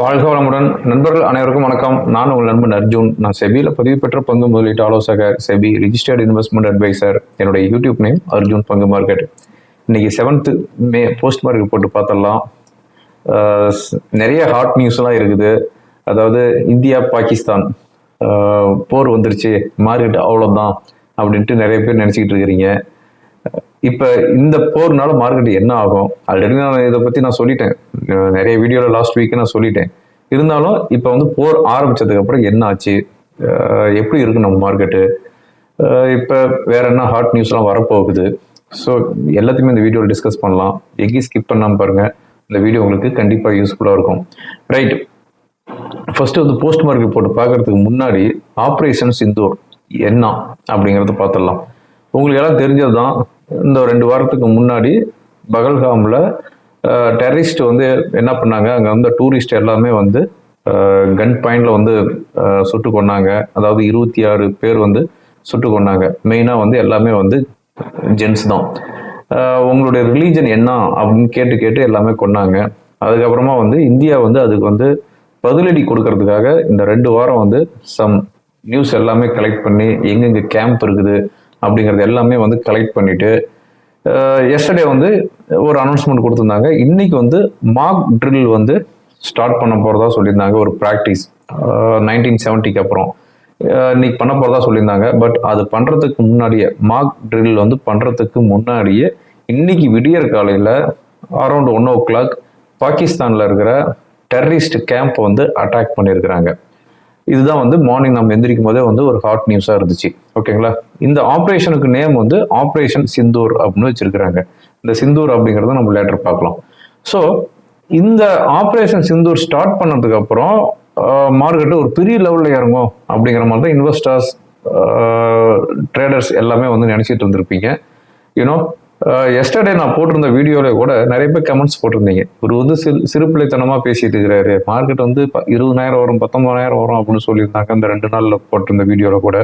வாழ்க வளமுடன். நண்பர்கள் அனைவருக்கும் வணக்கம். நான் உங்கள் நண்பன் அர்ஜுன். நான் செபியில் பதிவு பெற்ற பங்கு முதலீட்டு ஆலோசகர் செபி ரிஜிஸ்டர்ட் இன்வெஸ்ட்மெண்ட் அட்வைசர் என்னுடைய யூடியூப் நேம் அர்ஜுன் பங்கு மார்க்கெட். இன்னைக்கு செவன்த்து மே போஸ்ட் மார்க்கெட் போட்டு பார்த்தலாம் நிறைய ஹாட் நியூஸ்லாம் இருக்குது. அதாவது இந்தியா பாகிஸ்தான் போர் வந்துருச்சு. மார்க்கெட் அவ்வளோதான் அப்படின்ட்டு நிறைய பேர் நினச்சிக்கிட்டு இருக்கிறீங்க. இப்போ இந்த போர்னால மார்க்கெட் என்ன ஆகும்? ஆல்ரெடி நான் இதை பற்றி நான் சொல்லிட்டேன். நிறைய வீடியோவில் லாஸ்ட் வீக்கு நான் சொல்லிட்டேன். இருந்தாலும் இப்போ வந்து போர் ஆரம்பிச்சதுக்கு அப்புறம் என்ன ஆச்சு? எப்படி இருக்கு நம்ம மார்க்கெட்டு இப்போ வேற என்ன ஹாட் நியூஸ்லாம் வரப்போகுது? ஸோ எல்லாத்தையுமே இந்த வீடியோவில் டிஸ்கஸ் பண்ணலாம். எங்கேயும் ஸ்கிப் பண்ணாமல் பாருங்க. இந்த வீடியோ உங்களுக்கு கண்டிப்பாக யூஸ்ஃபுல்லாக இருக்கும். ரைட் ஃபர்ஸ்ட் வந்து போஸ்ட் மார்க்கெட் போட்டு பார்க்கறதுக்கு முன்னாடி ஆப்ரேஷன் சிந்தூர் என்ன அப்படிங்கிறத பார்த்துடலாம் உங்களுக்கு எல்லாம் தெரிஞ்சது தான் இந்த ரெண்டு வாரத்துக்கு முன்னாடி பகல்காமில் டெரரிஸ்ட் வந்து என்ன பண்ணாங்க? அங்கே வந்து டூரிஸ்ட் எல்லாமே வந்து கன் பாயிண்டில் வந்து சுட்டு கொண்டாங்க அதாவது இருபத்தி ஆறு பேர் வந்து சுட்டு கொண்டாங்க மெயினாக வந்து எல்லாமே வந்து ஜென்ஸ் தான். உங்களுடைய ரிலீஜன் என்ன அப்படின்னு கேட்டு கேட்டு எல்லாமே கொன்னாங்க. அதுக்கப்புறமா வந்து இந்தியா வந்து அதுக்கு வந்து பதிலடி கொடுக்கறதுக்காக இந்த ரெண்டு வாரம் வந்து சம் நியூஸ் எல்லாமே கலெக்ட் பண்ணி எங்கெங்கே கேம்ப் இருக்குது அப்படிங்கிறது எல்லாமே வந்து கலெக்ட் பண்ணிவிட்டு எஸ்டர்டே வந்து ஒரு அனௌன்ஸ்மெண்ட் கொடுத்துருந்தாங்க. இன்னைக்கு வந்து மார்க் ட்ரில் வந்து ஸ்டார்ட் பண்ண போகிறதா சொல்லியிருந்தாங்க. ஒரு ப்ராக்டிஸ் நைன்டீன் செவன்ட்டிக்கு அப்புறம். இன்னைக்கு பண்ண போகிறதா சொல்லியிருந்தாங்க. பட் அது பண்ணுறதுக்கு முன்னாடியே மார்க் ட்ரில் வந்து பண்ணுறதுக்கு முன்னாடியே இன்னைக்கு விடியற் காலையில் அரௌண்ட் ஒன் ஓ கிளாக் பாகிஸ்தானில் இருக்கிற டெரரிஸ்ட் கேம்ப் வந்து அட்டாக் பண்ணியிருக்கிறாங்க. இதுதான் வந்து மார்னிங் நம்ம எந்திரிக்கும் போதே வந்து ஒரு ஹாட் நியூஸாக இருந்துச்சு. ஓகேங்களா இந்த ஆப்ரேஷனுக்கு நேம் வந்து ஆப்ரேஷன் சிந்தூர் அப்படின்னு வச்சிருக்கிறாங்க. இந்த சிந்தூர் அப்படிங்கிறத நம்ம லேட்டர் பார்க்கலாம். ஸோ இந்த ஆப்ரேஷன் சிந்தூர் ஸ்டார்ட் பண்ணதுக்கு அப்புறம் மார்க்கெட்டு ஒரு பெரிய லெவலில் இறங்கும் அப்படிங்கிற மாதிரி தான் இன்வெஸ்டர்ஸ் ட்ரேடர்ஸ் எல்லாமே வந்து நினச்சிட்டு இருந்திருப்பீங்க. யூனோ எஸ்டர்டே நான் போட்டிருந்த வீடியோவில் கூட நிறைய பேர் கமெண்ட்ஸ் போட்டிருந்தீங்க. ஒரு வந்து சிறு சிறுபிள்ளைத்தனமாக பேசிட்டு இருக்கிறாரு. மார்க்கெட் வந்து இருபதாயிரம் வரும் பத்தொன்பதாயிரம் வரும் அப்படின்னு சொல்லியிருந்தாங்க அந்த ரெண்டு நாளில் போட்டிருந்த வீடியோவில் கூட.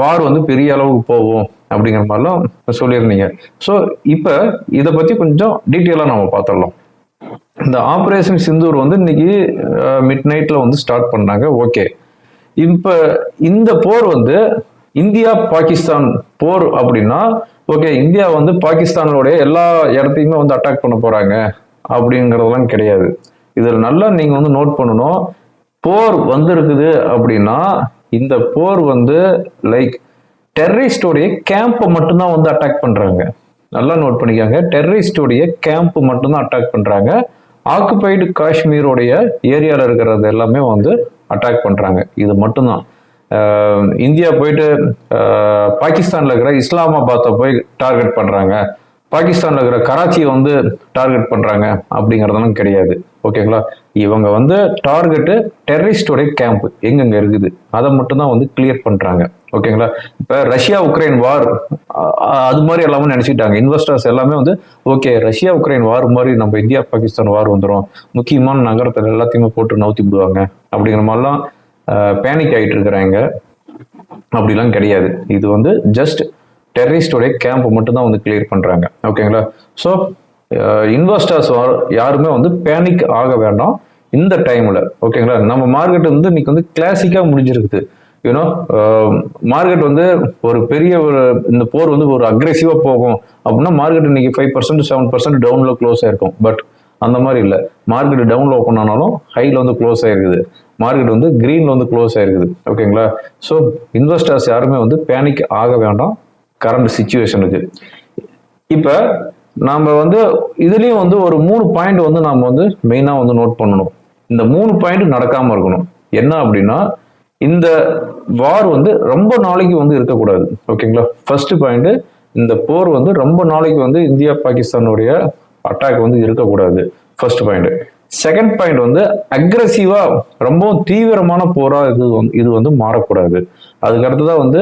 வார் வந்து பெரிய அளவுக்கு போகும் அப்படிங்கிற மாதிரிலாம் சொல்லியிருந்தீங்க. ஸோ இப்போ இதை பற்றி கொஞ்சம் டீட்டெயிலாக நம்ம பார்த்துடலாம். இந்த ஆப்ரேஷன் சிந்தூர் வந்து இன்னைக்கு மிட் நைட்டில் வந்து ஸ்டார்ட் பண்ணாங்க. ஓகே இப்போ இந்த போர் வந்து இந்தியா பாகிஸ்தான் போர் அப்படின்னா ஓகே இந்தியா வந்து பாகிஸ்தானோடைய எல்லா இடத்தையுமே வந்து அட்டாக் பண்ண போறாங்க அப்படிங்கிறதெல்லாம் கிடையாது. இதில் நல்லா நீங்க வந்து நோட் பண்ணணும். போர் வந்திருக்குது அப்படின்னா இந்த போர் வந்து லைக் டெரரிஸ்டோடைய கேம்பை மட்டும்தான் வந்து அட்டாக் பண்றாங்க. நல்லா நோட் பண்ணிக்காங்க. டெரரிஸ்டோடைய கேம்ப் மட்டும்தான் அட்டாக் பண்றாங்க. ஆக்குபைடு காஷ்மீரோடைய ஏரியாவில் இருக்கிறது எல்லாமே வந்து அட்டாக் பண்றாங்க. இது மட்டும்தான். இந்தியா போயிட்டு பாகிஸ்தானில் பாகிஸ்தான்ல இருக்கிற இஸ்லாமாபாத்தை போய் டார்கெட் பண்றாங்க. பாகிஸ்தான்ல இருக்கிற கராச்சியை வந்து டார்கெட் பண்றாங்க அப்படிங்கறதெல்லாம் கிடையாது. ஓகேங்களா இவங்க வந்து டார்கெட்டு டெரரிஸ்டோடைய கேம்ப் எங்கெங்க இருக்குது? அதை மட்டும்தான் வந்து கிளியர் பண்றாங்க. ஓகேங்களா இப்ப ரஷ்யா உக்ரைன் வார் அது மாதிரி எல்லாமே நினைச்சிட்டாங்க இன்வெஸ்டர்ஸ் எல்லாமே வந்து ஓகே ரஷ்யா உக்ரைன் வார் மாதிரி நம்ம இந்தியா பாகிஸ்தான் வார் வந்துடும் முக்கியமான நகரத்தில் எல்லாத்தையுமே போட்டு நவுத்தி விடுவாங்க. அப்படிங்கிற மாதிரிலாம் பேனிக் ஆயிட்டு இருக்கிறாங்க அப்படிலாம் கிடையாது. இது வந்து ஜஸ்ட் டெரரிஸ்டோடைய கேம்ப் மட்டும்தான் வந்து கிளியர் பண்றாங்க. ஓகேங்களா ஸோ இன்வெஸ்டர்ஸ் யாருமே வந்து பேனிக் ஆக வேண்டாம். இந்த டைம்ல ஓகேங்களா நம்ம மார்க்கெட் வந்து இன்னைக்கு வந்து கிளாசிக்காக முடிஞ்சிருக்குது. யூனோ மார்க்கெட் வந்து ஒரு பெரிய ஒரு இந்த போர் வந்து ஒரு அக்ரெசிவாக போகும். அப்படின்னா மார்க்கெட் இன்னைக்கு ஃபைவ் பர்சன்ட் செவன் பர்சன்ட் டவுன்ல க்ளோஸ் ஆயிருக்கும். பட் அந்த மாதிரி இல்லை. மார்க்கெட் டவுன்ல ஓப்பன் ஆனாலும் ஹையில் வந்து க்ளோஸ் ஆயிருக்குது. மார்க்கெட் வந்து கிரீன்ல வந்து க்ளோஸ் ஆயிருக்குது. ஓகேங்களா ஸோ இன்வெஸ்டர்ஸ் யாருமே வந்து பேனிக் ஆக வேண்டாம். கரண்ட் சுச்சுவேஷனுக்கு இப்போ நாம் வந்து இதுலேயும் வந்து ஒரு மூணு பாயிண்ட் வந்து நாம் வந்து மெயினாக வந்து நோட் பண்ணணும். இந்த மூணு பாயிண்ட் நடக்காமல் இருக்கணும். என்ன அப்படின்னா இந்த வார் வந்து ரொம்ப நாளைக்கு வந்து இருக்கக்கூடாது. ஓகேங்களா ஃபர்ஸ்ட் பாயிண்ட் இந்த போர் வந்து ரொம்ப நாளைக்கு வந்து இந்தியா பாகிஸ்தானுடைய அட்டாக் வந்து இருக்கக்கூடாது. ஃபர்ஸ்ட் பாயிண்ட் செகண்ட் பாயிண்ட் வந்து அக்ரஸிவா ரொம்பவும் தீவிரமான போரா இது வந்து இது வந்து மாறக்கூடாது. அதுக்கு அடுத்ததான் வந்து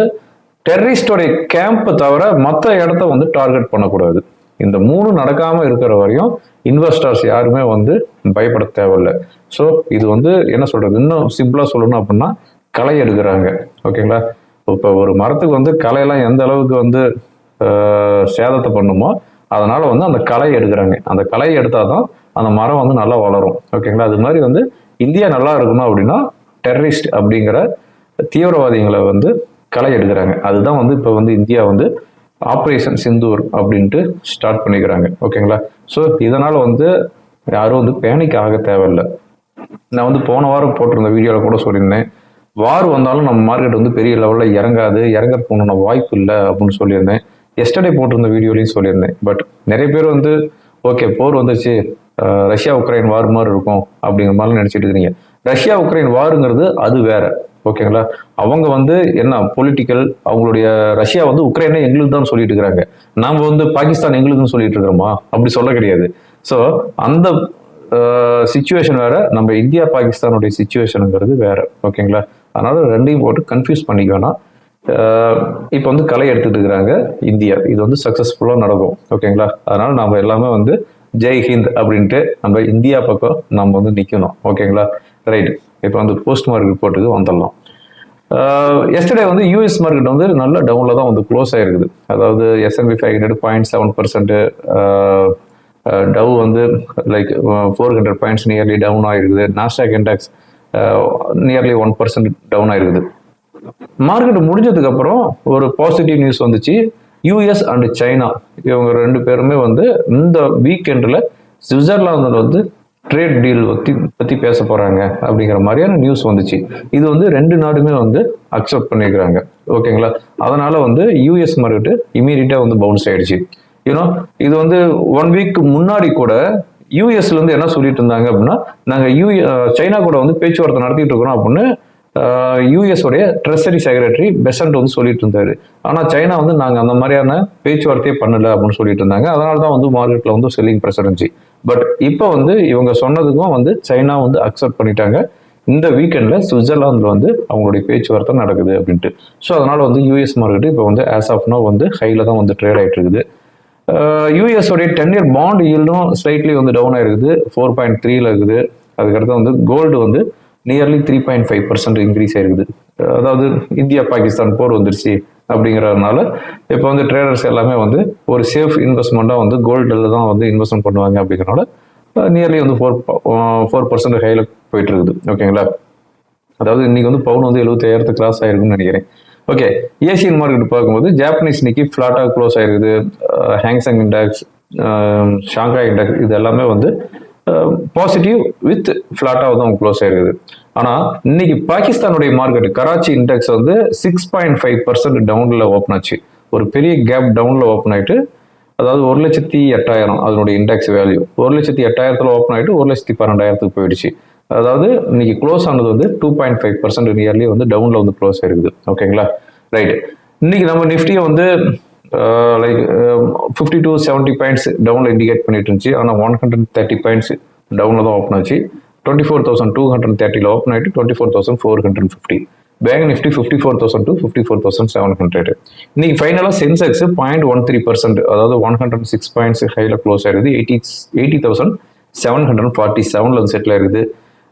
டெரரிஸ்டோடைய கேம்ப் தவிர மற்ற இடத்த வந்து டார்கெட் பண்ணக்கூடாது. இந்த மூணு நடக்காம இருக்கிற வரையும் இன்வெஸ்டர்ஸ் யாருமே வந்து பயப்பட தேவையில்லை. ஸோ இது வந்து என்ன சொல்றது? இன்னும் சிம்பிளா சொல்லணும் அப்படின்னா களை எடுக்கிறாங்க. ஓகேங்களா? இப்போ ஒரு மரத்துக்கு வந்து களையெல்லாம் எந்த அளவுக்கு வந்து ஆஹ், சேதத்தை பண்ணுமோ அதனால வந்து அந்த களை எடுக்கிறாங்க. அந்த களை எடுத்தாதான் அந்த மரம் வந்து நல்லா வளரும். ஓகேங்களா அது மாதிரி வந்து இந்தியா நல்லா இருக்கணும் அப்படின்னா டெரரிஸ்ட் அப்படிங்கிற தீவிரவாதிகளை வந்து களை எடுக்கிறாங்க. அதுதான் வந்து இப்போ வந்து இந்தியா வந்து ஆப்ரேஷன் சிந்தூர் அப்படின்ட்டு ஸ்டார்ட் பண்ணிக்கிறாங்க. ஓகேங்களா ஸோ இதனால் வந்து யாரும் வந்து பேனிக் ஆக தேவையில்லை. நான் வந்து போன வாரம் போட்டிருந்த வீடியோவில் கூட சொல்லியிருந்தேன். வார் வந்தாலும் நம்ம மார்க்கெட் வந்து பெரிய லெவலில் இறங்காது இறங்கறதுக்கு உண்டான வாய்ப்பு இல்லை அப்படின்னு சொல்லியிருந்தேன். எஸ்டர்டே போட்டிருந்த வீடியோலையும் சொல்லியிருந்தேன். பட் நிறைய பேர் வந்து ஓகே போர் வந்துச்சு ரஷ்யா உக்ரைன் வார் மாதிரி இருக்கும் அப்படிங்கிற மாதிரிலாம் நினச்சிட்டு இருக்கிறீங்க. ரஷ்யா உக்ரைன் வாருங்கிறது அது வேற. ஓகேங்களா அவங்க வந்து என்ன பொலிட்டிக்கல் அவங்களுடைய ரஷ்யா வந்து உக்ரைனை எங்களுக்கு தான் சொல்லிட்டு இருக்கிறாங்க. நாம வந்து பாகிஸ்தான் எங்களுக்குன்னு சொல்லிட்டு இருக்கிறோமா? அப்படி சொல்ல கிடையாது. ஸோ அந்த சுச்சுவேஷன் வேற நம்ம இந்தியா பாகிஸ்தானுடைய சுச்சுவேஷனுங்கிறது வேற. ஓகேங்களா அதனால ரெண்டையும் போட்டு கன்ஃபியூஸ் பண்ணிக்க வேணாம். இப்போ வந்து கலை எடுத்துட்டு இருக்கிறாங்க இந்தியா. இது வந்து சக்ஸஸ்ஃபுல்லாக நடக்கும். ஓகேங்களா அதனால நம்ம எல்லாமே வந்து ஜெய் ஹிந்த் அப்படின்ட்டு நம்ம இந்தியா பக்கம் நம்ம வந்து நிற்கணும் ஓகேங்களா? ரைட் இப்போ வந்து போஸ்ட் மார்க் ரிப்போர்ட்டுக்கு வந்துடலாம். எஸ்டர்டே வந்து யூஎஸ் மார்க்கெட் வந்து நல்ல டவுனில் தான் வந்து க்ளோஸ் ஆகிருக்குது அதாவது S and P five hundred point seven percent Dow வந்து like four hundred points nearly down ஆகிருக்குது Nasdaq index nearly one percent down ஆகிருக்குது மார்க்கெட் முடிஞ்சதுக்கு அப்புறம் ஒரு பாசிட்டிவ் நியூஸ் வந்துச்சு. யூஎஸ் அண்ட் சைனா இவங்க ரெண்டு பேருமே வந்து இந்த வீக்கெண்டில் சுவிட்சர்லாந்தில் வந்து ட்ரேட் டீல் பற்றி பற்றி பேச போகிறாங்க அப்படிங்கிற மாதிரியான நியூஸ் வந்துச்சு. இது வந்து ரெண்டு நாடுமே வந்து அக்செப்ட் பண்ணியிருக்கிறாங்க ஓகேங்களா? அதனால் வந்து யூஎஸ் மார்க்கெட்டு இமீடியட்டாக வந்து பவுன்ஸ் ஆகிடுச்சு யூனோ இது வந்து ஒன் வீக் முன்னாடி கூட யூஎஸ்ல இருந்து என்ன சொல்லிட்டு இருந்தாங்க அப்படின்னா நாங்கள் யூ சைனா கூட வந்து பேச்சுவார்த்தை நடத்திட்டு இருக்கிறோம் அப்படின்னு யூஎஸோடைய உடைய ட்ரெஸரி செக்ரட்டரி பெசன்ட் வந்து சொல்லிட்டு இருந்தாரு. ஆனால் சைனா வந்து நாங்கள் அந்த மாதிரியான பேச்சுவார்த்தையே பண்ணல அப்படின்னு சொல்லிட்டு இருந்தாங்க. அதனால தான் வந்து மார்க்கெட்டில் வந்து செல்லிங் ப்ரெஷர் இருந்துச்சு. பட் இப்போ வந்து இவங்க சொன்னதுக்கும் வந்து சைனா வந்து அக்செப்ட் பண்ணிட்டாங்க. இந்த வீக்கெண்டில் சுவிட்சர்லாந்தில் வந்து அவங்களுடைய பேச்சுவார்த்தை நடக்குது அப்படின்ட்டு. ஸோ அதனால் வந்து யூஎஸ் மார்க்கெட்டு இப்போ வந்து ஆஸ் ஆஃப் நோ வந்து ஹையில் தான் வந்து ட்ரேட் ஆகிட்டு இருக்குது. யூஎஸ் டென் இயர் பாண்ட் ஈல்டும் ஸ்லைட்லி வந்து டவுன் ஆயிருக்குது. ஃபோர் பாயிண்ட் த்ரீல இருக்குது. அதுக்கடுத்து வந்து கோல்டு வந்து nearly three point five percent increase ஆயிருக்குது. அதாவது இந்தியா பாகிஸ்தான் போர் வந்துருச்சு அப்படிங்கிறதுனால இப்போ வந்து ட்ரேடர்ஸ் எல்லாமே வந்து ஒரு சேஃப் இன்வெஸ்ட்மெண்ட்டாக வந்து கோல்டில் தான் வந்து இன்வெஸ்ட்மெண்ட் பண்ணுவாங்க அப்படிங்கிறனால நியர்லி வந்து ஃபோர் ஃபோர் பர்சன்ட் ஹையில் போயிட்டு இருக்குது ஓகேங்களா? அதாவது இன்னைக்கு வந்து பவுன் வந்து எழுபத்தாயிரத்து கிராஸ் ஆயிருக்குன்னு நினைக்கிறேன். ஓகே ஏசியன் மார்க்கெட் பார்க்கும்போது ஜாப்பனீஸ் இன்னைக்கு ஃப்ளாட்டாக க்ளோஸ் ஆயிருக்குது. ஹேங்ஸங் இண்டெக்ஸ் ஷாங்காய் இண்டெக்ஸ் இது எல்லாமே வந்து பாசிட்டிவ் வித் ஃப்ளாட்டாக தான் க்ளோஸ் ஆயிருக்குது. ஆனால் இன்னைக்கு பாகிஸ்தானுடைய மார்க்கெட் கராச்சி இண்டெக்ஸ் வந்து சிக்ஸ் பாயிண்ட் ஃபைவ் பர்சன்ட் டவுனில் ஓப்பன் ஆச்சு. ஒரு பெரிய கேப் டவுனில் ஓப்பன் ஆகிட்டு அதாவது ஒரு லட்சத்தி எட்டாயிரம் அதனுடைய இண்டெக்ஸ் வேல்யூ ஒரு லட்சத்தி எட்டாயிரத்தில் ஓப்பன் ஆகிட்டு ஒரு லட்சத்தி பன்னெண்டாயிரத்துக்கு போயிடுச்சு. அதாவது இன்னைக்கு க்ளோஸ் ஆனது வந்து two point five percent nearly வந்து டவுனில் வந்து க்ளோஸ் ஆயிருக்குது. ஓகேங்களா ரைட் இன்னைக்கு நம்ம நிஃப்டியை வந்து like fifty to seventy points டவுனில் இண்டிகேட் பண்ணிட்டு இருந்துச்சு ஆனால் ஒன் ஹண்ட்ரட் தேர்ட்டி பாயிண்ட்ஸ் டவுனில் தான் ஓப்பன் ஆச்சு. Twenty four thousand two hundred தேர்ட்டியில் open ஆகிட்டு twenty four thousand four hundred fifty bank Nifty fifty four thousand two fifty four thousand seven hundred இன்னைக்கு ஃபைனலாக Sensex point one three percent அதாவது one hundred six points ஹையில் close ஆயிருது. Eighty eighty thousand seven hundred forty செவனில் வந்து settle ஆயிருக்குது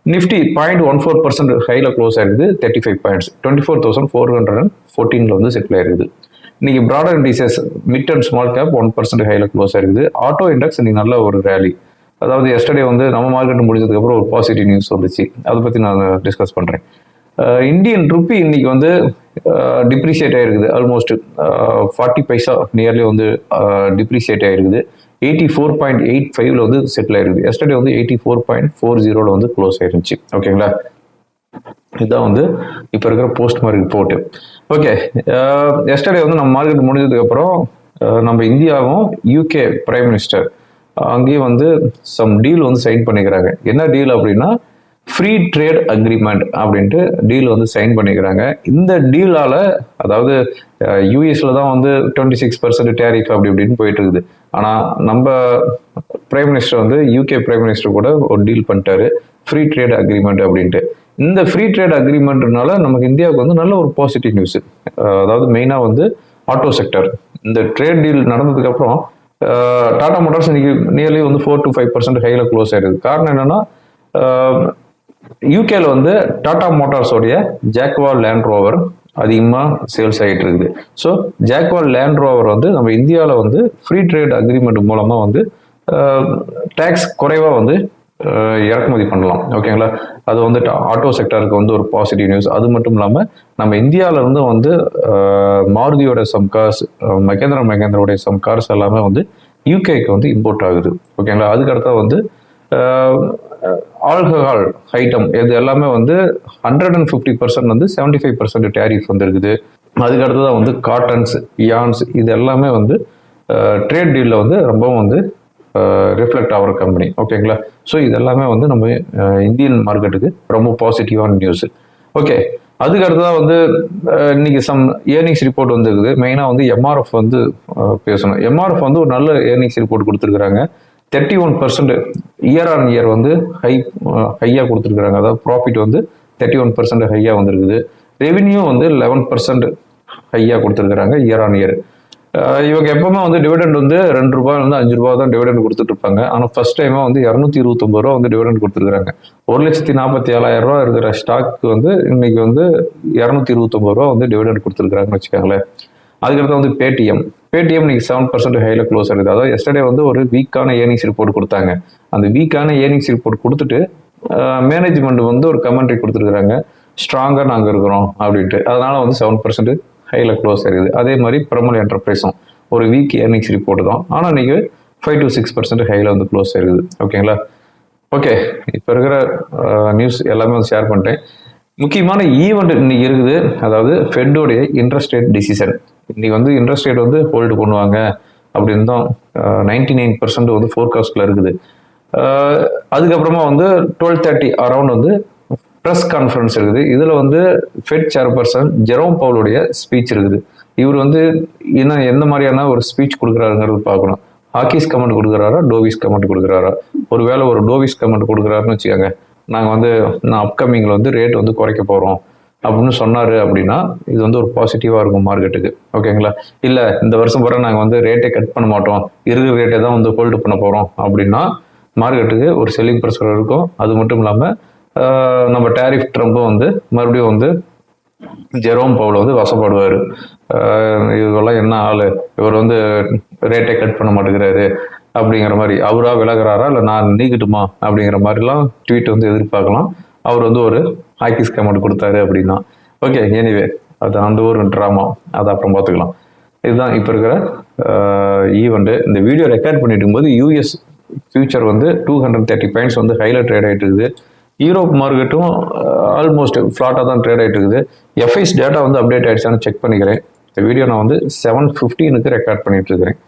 Nifty point one four percent ஹையில் close ஆயிருக்குது thirty five points twenty four thousand four hundred and ஃபோர்டீனில் வந்து settle ஆயிருக்குது இன்னைக்கு broader indices mid and small cap one percent ஹையில் close ஆயிருக்குது. ஆட்டோ இண்டெக்ஸ் இன்னைக்கு நல்ல ஒரு ரேலி அதாவது எஸ்டர்டே வந்து நம்ம மார்க்கெட் முடிஞ்சதுக்கப்புறம் ஒரு பாசிட்டிவ் நியூஸ் வந்துச்சு. அதை பற்றி நான் டிஸ்கஸ் பண்ணுறேன் இந்தியன் ருப்பி இன்னைக்கு வந்து டிப்ரிஷியேட் ஆகிருக்குது ஆல்மோஸ்ட் ஃபார்ட்டி பைசா நியர்லி வந்து டிப்ரிஷியேட் ஆகிருக்குது எயிட்டி ஃபோர் பாயிண்ட் எயிட் ஃபைவ்ல வந்து செட்டில் ஆயிருக்குது. எஸ்டர்டே வந்து எயிட்டி ஃபோர் பாயிண்ட் ஃபோர் ஜீரோல வந்து க்ளோஸ் ஆயிருந்துச்சு. ஓகேங்களா இதுதான் வந்து இப்போ இருக்கிற post mark report okay yesterday uh, வந்து நம்ம மார்க்கெட் முடிஞ்சதுக்கப்புறம் uh, நம்ம இந்தியாவும் யூகே பிரைம் மினிஸ்டர் அங்கேயும் வந்து சம் டீல் வந்து சைன் பண்ணிக்கிறாங்க. என்ன டீல் அப்படின்னா ஃப்ரீ ட்ரேட் அக்ரிமெண்ட் அப்படின்ட்டு டீல் வந்து சைன் பண்ணிக்கிறாங்க. இந்த டீலால அதாவது uh, யூஎஸ்ல தான் வந்து டுவெண்ட்டி சிக்ஸ் பர்சன்ட் டேரிஃப் அப்படி இப்படின்னு போயிட்டு இருக்குது. ஆனால் நம்ம பிரைம் மினிஸ்டர் வந்து யூகே பிரைம் மினிஸ்டர் கூட ஒரு டீல் பண்ணிட்டாரு. ஃப்ரீ ட்ரேட் அக்ரிமெண்ட் அப்படின்ட்டு. இந்த ஃப்ரீ ட்ரேட் அக்ரிமெண்ட்னால நமக்கு இந்தியாவுக்கு வந்து நல்ல ஒரு பாசிட்டிவ் நியூஸ் அதாவது மெயினாக வந்து ஆட்டோ செக்டர் இந்த ட்ரேட் டீல் நடந்ததுக்கப்புறம் டாடா மோட்டார்ஸ் இன்னைக்கு நியர்லி வந்து ஃபோர் டு ஃபைவ் பர்சன்ட் ஹையில் க்ளோஸ் ஆயிருக்கு காரணம் என்னன்னா யூகேல வந்து டாடா மோட்டார்ஸோடைய ஜாக்வால் லேண்ட் ரோவர் அதிகமாக சேல்ஸ் ஆகிட்டு இருக்குது. ஸோ ஜாக்வால் லேண்ட் ரோவர் வந்து நம்ம இந்தியாவில் வந்து ஃப்ரீ ட்ரேட் அக்ரிமெண்ட் மூலமாக வந்து டேக்ஸ் குறைவாக வந்து இறக்குமதி பண்ணலாம். ஓகேங்களா அது வந்து ஆட்டோ செக்டருக்கு வந்து ஒரு பாசிட்டிவ் நியூஸ் அது மட்டும் இல்லாமல் நம்ம இந்தியாவிலேருந்து வந்து மாருதியோட சம் கார்ஸ் மகேந்திர மகேந்திரோடைய சம் கார்ஸ் எல்லாமே வந்து யூகேக்கு வந்து இம்போர்ட் ஆகுது. ஓகேங்களா அதுக்கடுத்தா வந்து ஆல்கஹால் ஐட்டம் இது எல்லாமே வந்து ஹண்ட்ரட் அண்ட் ஃபிஃப்டி பர்சன்ட் வந்து செவன்டி ஃபைவ் பர்சன்ட் டேரிஃப் வந்துருக்குது. அதுக்கு தான் வந்து காட்டன்ஸ் யான்ஸ் இது எல்லாமே வந்து ட்ரேட் டீலில் வந்து ரொம்பவும் வந்து ரிஃப்ளெக்ட் ஆகிற கம்பெனி ஓகேங்களா ஸோ இது எல்லாமே வந்து நம்ம இந்தியன் மார்க்கெட்டுக்கு ரொம்ப பாசிட்டிவான நியூஸ் ஓகே அதுக்கு அடுத்ததாக வந்து இன்னைக்கு சம் ஏர்னிங்ஸ் ரிப்போர்ட் வந்துருக்குது. மெயினாக வந்து எம்ஆர்எஃப் வந்து பேசணும். எம்ஆர்எஃப் வந்து ஒரு நல்ல ஏர்னிங்ஸ் ரிப்போர்ட் கொடுத்துருக்குறாங்க. Thirty one percent year on year வந்து ஹை ஹையாக கொடுத்துருக்குறாங்க. அதாவது ப்ராஃபிட் வந்து தேர்ட்டி ஒன் பர்சன்ட் ஹையாக வந்திருக்குது. ரெவின்யூ வந்து லெவன் பர்சன்ட் ஹையாக கொடுத்துருக்குறாங்க இயர் ஆன் இயர் இவங்க எப்பவுமே வந்து டிவிடெண்ட் வந்து ரெண்டு ரூபாய் வந்து அஞ்சு ரூபா தான் டிவிடெண்ட் கொடுத்துட்டு இருப்பாங்க. ஆனால் ஃபர்ஸ்ட் டைமாக வந்து இரநூத்தி இருபத்தொம்பது ரூபா வந்து டிவிடெண்ட் கொடுத்துருக்காங்க ஒரு லட்சத்தி நாற்பத்தி ஏழாயிரம் ரூபா இருக்கிற ஸ்டாக் வந்து இன்னைக்கு வந்து இரநூத்தி இருபத்தொம்பது ரூபா வந்து டிவிடெண்ட் கொடுத்துருக்காங்கன்னு வச்சுக்கோங்களேன். அதுக்கடுத்து வந்து பேடிஎம் பேடிஎம் இன்னைக்கு செவன் பர்சன்ட் ஹைல க்ளோஸ் ஆகுது. அதாவது எஸ்டர்டே வந்து ஒரு வீக்கான ஏர்னிங்ஸ் ரிப்போர்ட் கொடுத்தாங்க. அந்த வீக்கான ஏர்னிங்ஸ் ரிப்போர்ட் கொடுத்துட்டு மேனேஜ்மெண்ட் வந்து ஒரு கமெண்ட்ரி கொடுத்துருக்குறாங்க. ஸ்ட்ராங்காக நாங்கள் இருக்கிறோம் அப்படின்ட்டு. அதனால வந்து செவன் பர்சன்ட் ஹையில் க்ளோஸ் ஆகுது. அதே மாதிரி பிரமல் என்டர்பிரைஸும் ஒரு வீக் ஏர்னிங்ஸ் ரிப்போர்ட் தான். ஆனால் இன்றைக்கி ஃபைவ் டு சிக்ஸ் பர்சன்ட் ஹையில் வந்து க்ளோஸ் ஆகுது ஓகேங்களா ஓகே இப்போ இருக்கிற நியூஸ் எல்லாமே வந்து ஷேர் பண்ணிட்டேன். முக்கியமான ஈவெண்ட் இன்னைக்கு இருக்குது. அதாவது ஃபெட்டோடைய இன்ட்ரெஸ்ட் ரேட் டிசிஷன் இன்னைக்கு வந்து இன்ட்ரெஸ்ட் ரேட் வந்து ஹோல்டு பண்ணுவாங்க அப்படின்னு தான் நைன்டி நைன் பர்சன்ட் வந்து ஃபோர்காஸ்டில் இருக்குது. அதுக்கப்புறமா வந்து டுவெல் தேர்ட்டி அரௌண்ட் வந்து ப்ரெஸ் கான்ஃபரன்ஸ் இருக்குது. இதில் வந்து ஃபெட் சேர்பர்சன் ஜெரோம் பவுலுடைய ஸ்பீச் இருக்குது. இவர் வந்து இன்னும் எந்த மாதிரியான ஒரு ஸ்பீச் கொடுக்குறாருங்கிறது பார்க்கணும். ஹாக்கிஸ் கமெண்ட் கொடுக்குறாரா? டோவிஸ் கமெண்ட் கொடுக்குறாரா? ஒருவேளை ஒரு டோவிஸ் கமெண்ட் கொடுக்குறாருன்னு வச்சுக்கோங்க. நாங்கள் வந்து நான் அப்கமிங்கில் வந்து ரேட் வந்து குறைக்க போகிறோம் அப்படின்னு சொன்னார் அப்படின்னா இது வந்து ஒரு பாசிட்டிவாக இருக்கும் மார்க்கெட்டுக்கு ஓகேங்களா இல்லை இந்த வருஷம் பூரா நாங்கள் வந்து ரேட்டை கட் பண்ண மாட்டோம். இருக்கிற ரேட்டை தான் வந்து ஹோல்டு பண்ண போகிறோம் அப்படின்னா மார்க்கெட்டுக்கு ஒரு செல்லிங் ப்ரெஷர் இருக்கும். அது மட்டும் இல்லாமல் நம்ம டேரிஃப் ட்ரம்ப்பும் வந்து மறுபடியும் வந்து ஜெரோம் பவுல் வந்து வசப்படுவார். இதெல்லாம் என்ன ஆள்? இவர் வந்து ரேட்டை கட் பண்ண மாட்டேங்கிறாரு அப்படிங்கிற மாதிரி. அவராக விலகுறாரா? இல்லை நான் நீக்கிட்டுமா? அப்படிங்கிற மாதிரிலாம் ட்வீட் வந்து எதிர்பார்க்கலாம். அவர் வந்து ஒரு ஹாக்கிஸ் கமெண்ட் கொடுத்தாரு அப்படின்னா. ஓகே எனிவே அது அந்த ஒரு ட்ராமா அதை அப்புறம் பார்த்துக்கலாம். இதுதான் இப்போ இருக்கிற ஈவெண்ட்டு இந்த வீடியோ ரெக்கார்ட் பண்ணிட்டு இருக்கும்போது யூஎஸ் ஃபியூச்சர் வந்து டூ ஹண்ட்ரட் தேர்ட்டி பாயிண்ட்ஸ் வந்து ஹைலைட் ட்ரேட் ஆகிட்டு இருக்குது. யூரோப் மார்க்கெட்டும் ஆல்மோஸ்ட் ஃப்ளாட்டாக தான் ட்ரேட் ஆகிட்டு இருக்குது. எஃப்ஐஸ் டேட்டா வந்து அப்டேட் ஆகிடுச்சான்னு செக் பண்ணிக்கிறேன். இந்த வீடியோ நான் வந்து செவன் ஃபிஃப்டீனுக்கு ரெக்கார்ட் பண்ணிட்டு இருக்கிறேன்.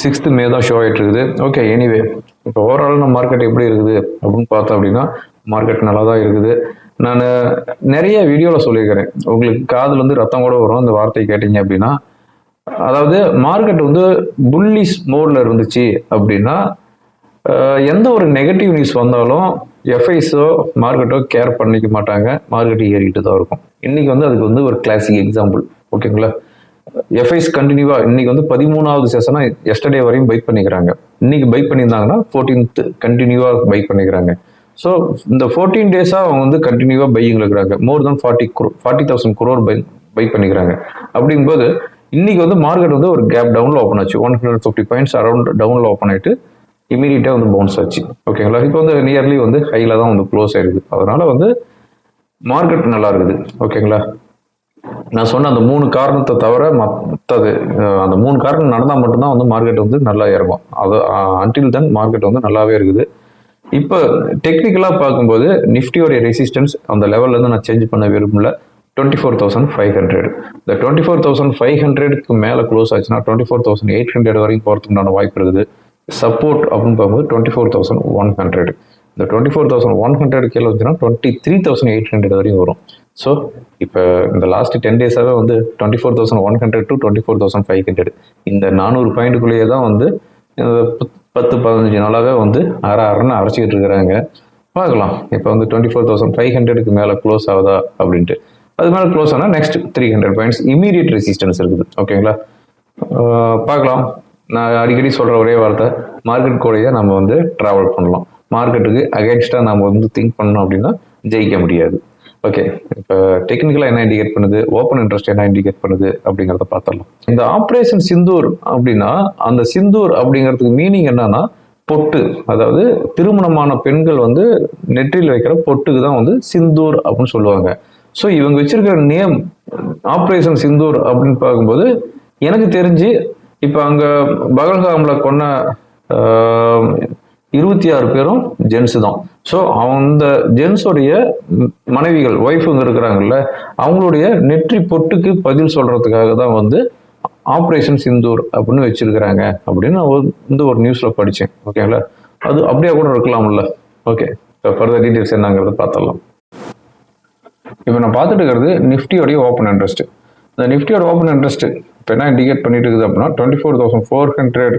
சிக்ஸ்த்து மே தான் ஷோ ஆகிட்டு இருக்குது. ஓகே எனிவே இப்போ ஓவரால் நம்ம மார்க்கெட் எப்படி இருக்குது அப்படின்னு பார்த்தோம் அப்படின்னா மார்க்கெட் நல்லா தான் இருக்குது. நான் நிறைய வீடியோவில் சொல்லியிருக்கிறேன். உங்களுக்கு காதில் வந்து ரத்தம் கூட வரும் அந்த வார்த்தையை கேட்டீங்க அப்படின்னா. அதாவது மார்க்கெட் வந்து புல்லிஸ் மோடில் இருந்துச்சு அப்படின்னா எந்த ஒரு நெகட்டிவ் நியூஸ் வந்தாலும் எஃப்ஐஸோ மார்க்கெட்டோ கேர் பண்ணிக்க மாட்டாங்க. மார்க்கெட் ஏறிக்கிட்டு தான் இருக்கும். இன்னைக்கு வந்து அதுக்கு வந்து ஒரு கிளாசிக் எக்ஸாம்பிள் ஓகேங்களா எஃப்ஐஸ் கண்டினியூவா இன்னைக்கு வந்து பதிமூணாவது செஷனா எஸ்டர்டே வரையும் பைக் பண்ணிக்கிறாங்க. இன்னைக்கு பைக் பண்ணியிருந்தாங்கன்னா ஃபோர்டீன்த் கண்டினியூவா பைக் பண்ணிக்கிறாங்க. ஸோ இந்த ஃபோர்டீன் டேஸாக அவங்க வந்து கண்டினியூவாக பையிங் இருக்கிறாங்க. More than forty crore forty thousand crore buy buy பண்ணிக்கிறாங்க. அப்படிங்கும்போது இன்னைக்கு வந்து மார்க்கெட் வந்து ஒரு கேப் டவுனில் ஓப்பன் ஆச்சு. One hundred fifty points around டவுனில் ஓப்பன் ஆயிட்டு இமீடியட்டாக வந்து பவுன்ஸ் ஆச்சு. ஓகேங்களா இப்போ வந்து நியர்லி வந்து ஹையில் தான் வந்து க்ளோஸ் ஆயிருக்கு. அதனால வந்து மார்க்கெட் நல்லா இருக்குது. ஓகேங்களா நான் சொன்ன அந்த மூணு காரணத்தை தவிர மற்றது அந்த மூணு காரணம் நடந்தால் மட்டும்தான் வந்து மார்க்கெட் வந்து நல்லா இறங்கும் அது அன்டில் தென் மார்க்கெட் வந்து நல்லாவே இருக்குது. இப்போ டெக்னிக்கலாக பார்க்கும்போது நிஃப்டியோடைய ரெசிஸ்டன்ஸ் அந்த லெவல்லேருந்து நான் சேஞ்ச் பண்ண விரும்பல. Twenty four thousand five hundred இந்த டுவெண்ட்டி ஃபோர் தௌசண்ட் ஃபைவ் ஹண்ட்ரடுக்கு மேலே க்ளோஸ் ஆச்சுன்னா twenty four thousand eight hundred வரைக்கும் போகிறதுக்குண்டான வாய்ப்பு இருக்குது. சப்போர்ட் அப்படின்னு பார்க்கும்போது twenty four thousand one hundred இந்த twenty four thousand one hundred கீழே வந்துச்சுன்னா twenty three thousand eight hundred வரையும் வரும். ஸோ இப்போ இந்த லாஸ்ட் டென் டேஸாகவே வந்து twenty four thousand one hundred to twenty four thousand five hundred இந்த நானூறு பாயிண்ட்டுக்குள்ளேயே தான் வந்து பத்து பதினஞ்சு நாளாகவே வந்து அற அறன்னு அரைச்சிக்கிட்டு இருக்கிறாங்க. பார்க்கலாம். இப்போ வந்து டுவெண்ட்டி ஃபோர் தௌசண்ட் ஃபைவ் ஹண்ட்ரடுக்கு மேலே க்ளோஸ் ஆகுதா அப்படின்ட்டு. அது மேலே க்ளோஸ் ஆனால் next three hundred points immediate resistance இருக்குது. ஓகேங்களா பார்க்கலாம். நான் அடிக்கடி சொல்கிற ஒரே வார்த்தை மார்க்கெட் கூடையே நம்ம வந்து ட்ராவல் பண்ணலாம். மார்க்கெட்டுக்கு அகேன்ஸ்டாக நம்ம வந்து திங்க் பண்ணோம் அப்படின்னா ஜெயிக்க முடியாது. ஓகே இப்போ டெக்னிக்கலாக என்ன இண்டிகேட் பண்ணுது? ஓப்பன் இன்ட்ரெஸ்ட் என்ன இண்டிகேட் பண்ணுது? அப்படிங்கிறத பார்த்துடலாம். இந்த ஆப்ரேஷன் சிந்தூர் அப்படின்னா அந்த சிந்தூர் அப்படிங்கிறதுக்கு மீனிங் என்னன்னா பொட்டு. அதாவது திருமணமான பெண்கள் வந்து நெற்றியில் வைக்கிற பொட்டுக்கு தான் வந்து சிந்தூர் அப்படின்னு சொல்லுவாங்க. ஸோ இவங்க வச்சிருக்கிற நேம் ஆப்ரேஷன் சிந்தூர் அப்படின்னு பார்க்கும்போது எனக்கு தெரிஞ்சு இப்போ அங்கே பகல்காமில் கொன்ன இருபத்தி ஆறு பேரும் ஜென்ஸு தான். ஸோ அந்த ஜென்ஸோடைய மனைவிகள் ஒய்ஃபுங்க இருக்கிறாங்கல்ல அவங்களுடைய நெற்றி பொட்டுக்கு பதில் சொல்கிறதுக்காக தான் வந்து ஆப்ரேஷன் சிந்தூர் அப்படின்னு வச்சிருக்கிறாங்க அப்படின்னு நான் ஒரு- ஒரு நியூஸில் படித்தேன் ஓகேங்களா அது அப்படியே கூட இருக்கலாம்ல. ஓகே இப்போ ஃபர்தர் டீட்டெயில்ஸ் என்னங்கிறத பார்த்துடலாம். இப்போ நான் பார்த்துட்டு இருக்கிறது நிஃப்டியோடைய ஓப்பன் இன்ட்ரெஸ்ட்டு இந்த நிஃப்டியோட ஓப்பன் இன்ட்ரெஸ்ட் இப்போ என்ன இண்டிகேட் பண்ணிட்டு இருக்குது அப்படின்னா twenty four thousand four hundred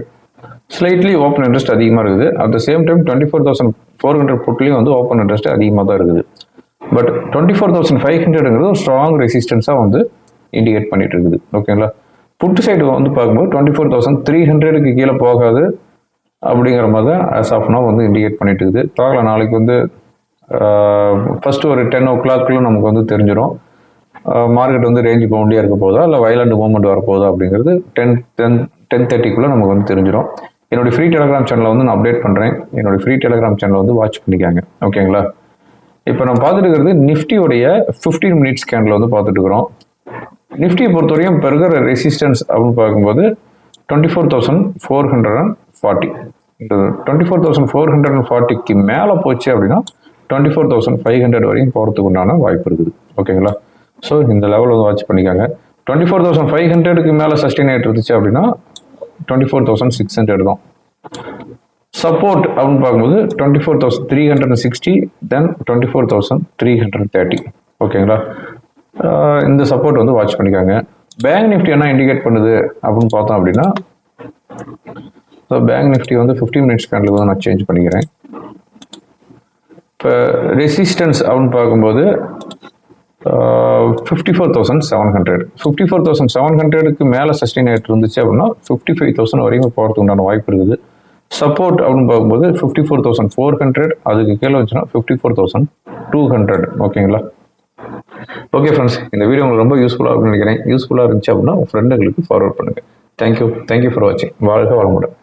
slightly open interest அதிகமாக இருக்குது. At the same time twenty four thousand four hundred புட்லேயும் வந்து ஓப்பன் இன்ட்ரெஸ்ட் அதிகமாக தான் இருக்குது. But twenty four thousand five ஹண்ட்ரடுங்கிறது ஒரு ஸ்ட்ராங் ரெசிஸ்டன்ஸாக வந்து இண்டிகேட் பண்ணிட்டு இருக்குது ஓகேங்களா புட்டு சைடு வந்து பார்க்கும்போது டுவெண்ட்டி ஃபோர் தௌசண்ட் த்ரீ ஹண்ட்ரடுக்கு கீழே போகாது அப்படிங்கிற மாதிரி தான் ஆஸ் ஆஃப் now வந்து இண்டிகேட் பண்ணிட்டு இருக்குது பார்க்கலாம் நாளைக்கு வந்து ஃபஸ்ட்டு ஒரு டென் ஓ கிளாக்குள்ள நமக்கு வந்து தெரிஞ்சிடும் மார்க்கெட் வந்து ரேஞ்சு பவுண்டியாக இருக்க போதா? இல்லை வயலண்ட் மூவ்மெண்ட் வரப்போதா அப்படிங்கிறது டென் டென் டென் தேர்ட்டிக்குள்ளே நமக்கு வந்து தெரிஞ்சிடும் என்னுடைய ஃப்ரீ டெலிகிராம் சேனலை வந்து நான் அப்டேட் பண்ணுறேன் என்னுடைய ஃப்ரீ டெலிகிராம் சேனலை வந்து வாட்ச் பண்ணிக்காங்க. ஓகேங்களா இப்போ நம்ம பார்த்துட்டு இருக்கிறது நிஃப்டியோடைய ஃபிஃப்டீன் மினிட்ஸ் கேண்டில் வந்து பார்த்துட்டு இருக்கிறோம். நிஃப்டியை பொறுத்தவரையும் இப்போ இருக்கிற ரெசிஸ்டன்ஸ் அப்படின்னு பார்க்கும்போது twenty four thousand four hundred and forty twenty four thousand four hundred and ஃபார்ட்டிக்கு மேலே போச்சு அப்படின்னா twenty four thousand five hundred வரையும் போகிறதுக்கு உண்டான வாய்ப்பு இருக்குது. ஓகேங்களா ஸோ இந்த லெவலில் வந்து வாட்ச் பண்ணிக்காங்க. டுவெண்ட்டி ஃபோர் தௌசண்ட் ஃபைவ் ஹண்ட்ரடுக்கு மேலே சஸ்டெயின் ஆகிட்டு இருந்துச்சு அப்படின்னா twenty four thousand six hundred தான். சப்போர்ட் அப்படின்னு பார்க்கும்போது twenty four thousand three hundred and sixty then twenty four thousand three hundred thirty ஓகேங்களா இந்த சப்போர்ட் வந்து வாட்ச் பண்ணிக்காங்க. பேங்க் நிஃப்டி என்ன இண்டிகேட் பண்ணுது அப்படின்னு பார்த்தோம் அப்படின்னா ஸோ பேங்க் நிஃப்டி வந்து ஃபிஃப்டி மினிட்ஸ் கேண்டில் வந்து நான் சேஞ்ச் பண்ணிக்கிறேன். இப்போ ரெசிஸ்டன்ஸ் அப்படின்னு பார்க்கும்போது fifty four thousand seven hundred fifty four thousand seven ஹண்ட்ரடுக்கு மேலே சஸ்டெயின் ஆகிட்டு இருந்துச்சு அப்படின்னா ஃபிஃப்டி ஃபைவ் தௌசண்ட் வரைக்கும் போகிறதுக்கு உண்டான வாய்ப்பு இருக்குது. சப்போர்ட் அப்படின்னு பார்க்கும்போது fifty four thousand four hundred அதுக்கு கீழே வச்சுன்னா fifty four thousand two hundred ஓகேங்களா ஓகே ஃப்ரெண்ட்ஸ் இந்த வீடியோ உங்களுக்கு ரொம்ப யூஸ்ஃபுல்லாக இருக்கும்னு நினைக்கிறேன். யூஸ்ஃபுல்லாக இருந்துச்சு அப்படின்னா உங்கள் ஃப்ரெண்டுங்களுக்கு ஃபார்வர்ட் பண்ணுங்கள் thank you thank you for வாட்சிங் வாழ்க வளமுடன்.